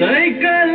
Cycle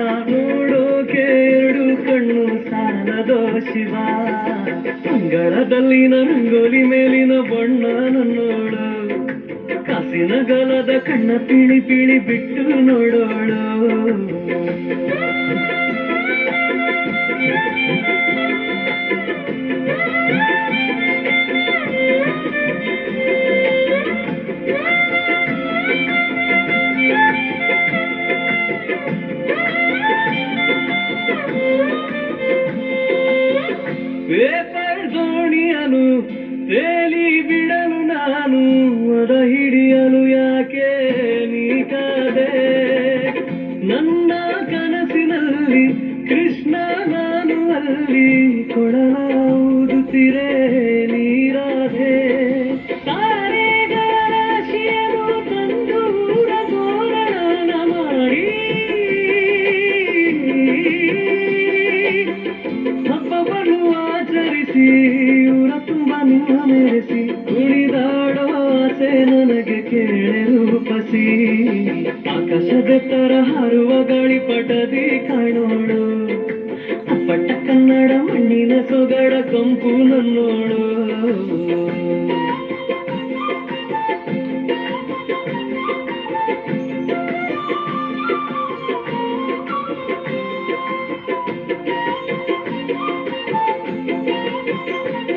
Shiva. ಅಂಗಳದಲ್ಲಿನ rangoli ಮೇಲಿನ ಬಣ್ಣ ನೋಡು ಕಾಸಿನ ಗಲದ ಕಣ್ಣ ಪಿಳಿ ಪಿಳಿ ಬಿಟ್ಟು ನೋಡೋಳು. ಪೇಪರ್ ದೋಣಿಯನು, ತೇಲಿ ಬಿಡಲು ನಾನು ಅದ ಹಿಡಿಯಲು ಯಾಕೆ ನೀ ಕಾದೆ ನನ್ನ ಕನಸಿನಲ್ಲಿ ಕೃಷ್ಣ ನಾನು ಅಲ್ಲಿ ಕೊಡಲ ಊದುತ್ತಿರೆ ನಿನ್ನ ಉಳಿದಾಡೋ ಆಸೆ ನನಗೆ ಕೇಳಲು ರೂಪಸಿ ಆಕಾಶದ ತರ ಹಾರುವ ಗಾಳಿ ಪಟದಿ ಕಾಣೋಳು. ಅಪ್ಪಟ ಕನ್ನಡ ಮಣ್ಣಿನ ಸೊಗಡ ಕಂಪು ನನ್ನೋಳು.